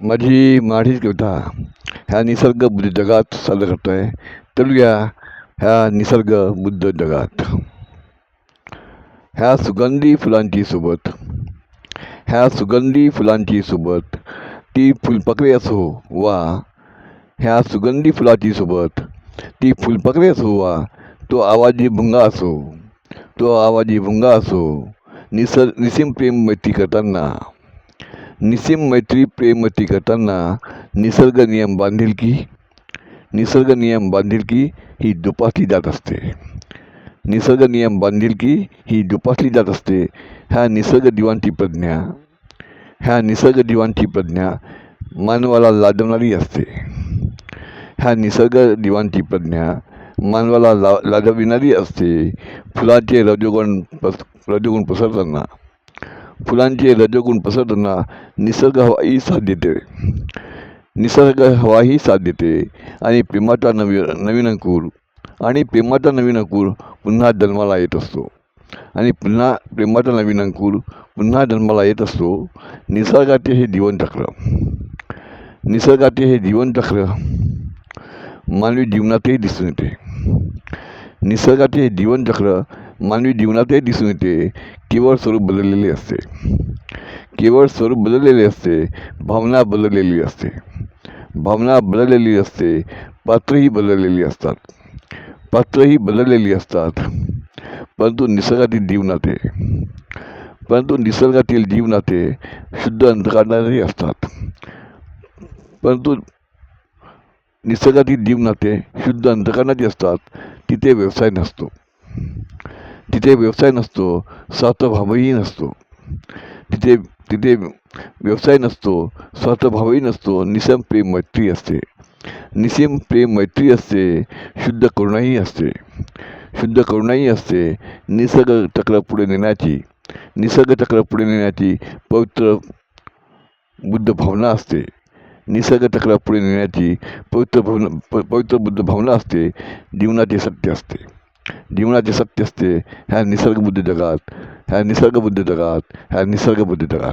माझी मराठी कविता ह्या निसर्ग बुद्ध जगात सादर करतो आहे तरुया ह्या निसर्ग बुद्ध जगात. ह्या सुगंधी फुलांची सोबत ह्या सुगंधी फुलांची सोबत ती फुलपाखरे असो वा ह्या सुगंधी फुलाची सोबत ती फुलपाखरे असो वा तो आवाजी भुंगा असो तो आवाजी भुंगा असो निसर निसीम प्रेम मैत्री करताना. निसीम मैत्री प्रेम करताना निसर्ग नियम बांधील की? निसर्ग नियम बांधील की? ही दुपासली जात असते. निसर्ग नियम बांधील की? ही दुपासली जात असते. ह्या निसर्ग दिवांची प्रज्ञा. ह्या निसर्ग दिवांची प्रज्ञा मानवाला लाजवणारी असते. ह्या निसर्ग दिवांची प्रज्ञा मानवाला ला लाजविणारी असते. फुलाचे रजोगुण पस रजोगुण पसरताना फुलांचे रजगुण पसरताना निसर्ग हवाही साथ देते. निसर्ग हवाही साथ देते. आणि प्रेमाचा नवी नवीन अंकुर आणि प्रेमाचा नवीन अंकुर पुन्हा जन्माला येत असतो. आणि पुन्हा प्रेमाचा नवीन अंकुर पुन्हा जन्माला येत असतो. निसर्गाचे हे जीवनचक्र निसर्गाचे हे जीवनचक्र मानवी जीवनातही दिसून येते. निसर्गाचे हे जीवनचक्र मानवी जीवनातही दिसून येते. केवळ स्वरूप बदललेले असते. केवळ स्वरूप बदललेले असते. भावना बदललेली असते. भावना बदललेली असते. पात्रही बदललेली असतात. पात्रही बदललेली असतात. परंतु निसर्गातील जीवनाते परंतु निसर्गातील जीवनाते शुद्ध अंतकारणारे असतात. परंतु निसर्गातील जीवनाते शुद्ध अंधकारणाचे असतात. तिथे व्यवसाय नसतो. तिथे व्यवसाय नसतो स्वार्थभावही नसतो. तिथे तिथे व्यवसाय नसतो स्वार्थभावही नसतो निसम प्रेम मैत्री असते. निसीम प्रेम मैत्री असते शुद्ध करुणाही असते. शुद्ध करुणाही असते निसर्ग चक्र पुढे नेण्याची. निसर्ग चक्र पुढे नेण्याची पवित्र बुद्ध भावना असते. निसर्ग चक्र पुढे नेण्याची पवित्र भावना प पवित्र बुद्ध भावना असते. जीवनाचे सत्य असते. जीवनाचे सत्य असते. ह्या निसर्गबुद्धी जगात. ह्या निसर्गबुद्धी जगात. ह्या निसर्गबुद्धी जगात.